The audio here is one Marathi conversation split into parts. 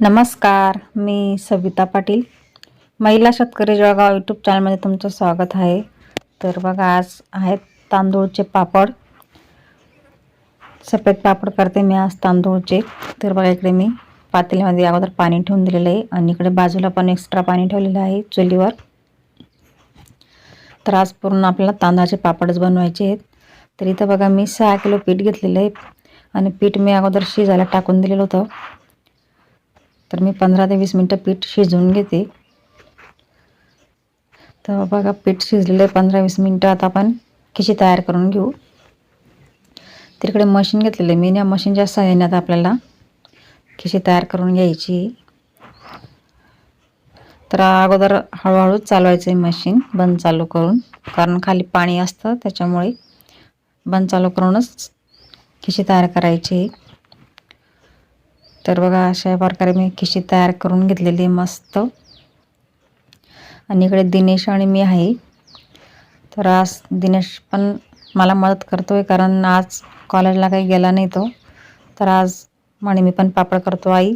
नमस्कार मी सविता पाटील. महिला शेतकरी जळगाव यूट्यूब चॅनलमध्ये तुमचं स्वागत आहे. तर बघा आज आहेत तांदूळचे पापड. सफेद पापड करते मी आज तांदूळचे. तर बघा इकडे मी पातेल्यामध्ये अगोदर पाणी ठेवून दिलेलं आहे आणि इकडे बाजूला पण एक्स्ट्रा पाणी ठेवलेलं आहे चुलीवर. तर आज पूर्ण आपल्याला तांदळाचे पापडच बनवायचे आहेत. तर इथं बघा मी सहा किलो पीठ घेतलेलं आहे आणि पीठ मी अगोदर शिजायला टाकून दिलेलं होतं. तर मी पंधरा ते वीस मिनटं पीठ शिजवून घेते. तर बघा पीठ शिजलेलं आहे. पंधरा वीस मिनटं आता आपण खिशी तयार करून घेऊ. तिकडे मशीन घेतलेलं आहे. मी या मशीनच्या सहाय्याने आता आपल्याला खिशी तयार करून घ्यायची. तर अगोदर हळूहळू चालवायचं आहे मशीन बंद चालू करून. कारण खाली पाणी असतं त्याच्यामुळे बंद चालू करूनच खिशी तयार करायची. तर बघा अशा प्रकारे मी खिशी तयार करून घेतलेली आहे मस्त. आणि इकडे दिनेश आणि मी आहे. तर आज दिनेश पण मला मदत करतो आहे कारण आज कॉलेजला काही गेला नाही तो. तर आज म्हणे मी पण पापड करतो आई.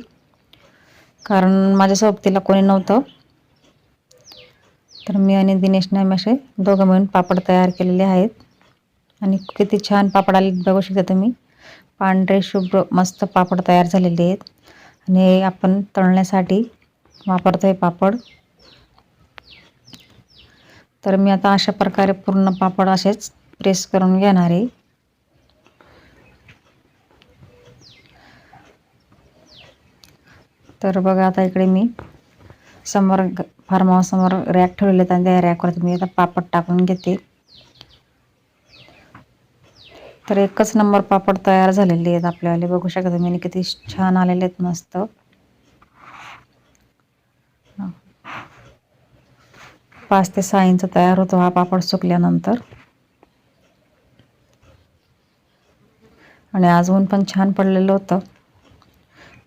कारण माझ्या सोबतीला कोणी नव्हतं. तर मी आणि दिनेशने आम्ही असे दोघं मिळून पापड तयार केलेले आहेत. आणि किती छान पापड आले बघू शकता तुम्ही. पांढरे शुभ्र मस्त पापड तयार झालेले आहेत. आणि आपण तळण्यासाठी वापरतो आहे पापड. तर मी आता अशा प्रकारे पूर्ण पापड असेच प्रेस करून घेणार आहे. तर बघा आता इकडे मी समोर फार्म हाऊससमोर रॅक ठेवलेले आहेत आणि त्या रॅकवरती मी आता पापड टाकून घेते. तर एकच नंबर पापड तयार झालेले आहेत आपल्याला बघू शकता तुम्ही किती छान आलेले आहेत मस्त. पाच ते सहा इंच तयार होतो हा पापड सुकल्यानंतर. आणि आज ऊन पण छान पडलेलं होतं.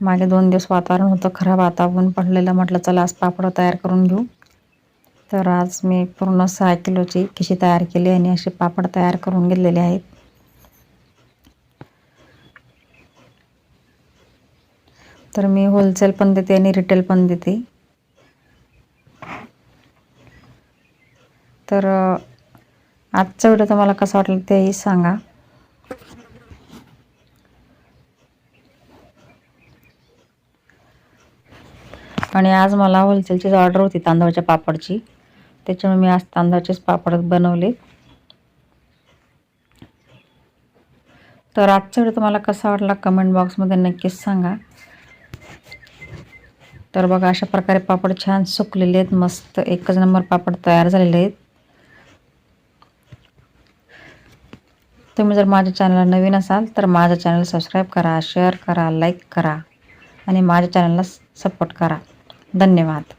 मागे दोन दिवस वातावरण होतं खराब आता ऊन पडलेलं म्हटलं चला आज पापड तयार करून घेऊ. तर आज मी पूर्ण सहा किलोची खिशी तयार केली आणि असे पापड तयार करून घेतलेले आहेत. तर मी होलसेल पण देते आणि रिटेल पण देते. तर आजचा व्हिडिओ तुम्हाला कसा वाटला तेही सांगा. आणि आज मला होलसेलचीच ऑर्डर होती तांदळाच्या पापडची. त्याच्यामुळे मी आज तांदळाचेच पापड बनवले. तर आजचा व्हिडिओ तुम्हाला कसा वाटला कमेंट बॉक्समध्ये नक्कीच सांगा. तर बघा अशा प्रकारे पापड छान सुकलेले आहेत. मस्त एकच नंबर पापड तयार झालेले आहेत. तुम्ही जर माझ्या चॅनलला नवीन असाल तर माझं चॅनल सबस्क्राईब करा शेअर करा लाईक करा आणि माझ्या चॅनलला सपोर्ट करा. धन्यवाद.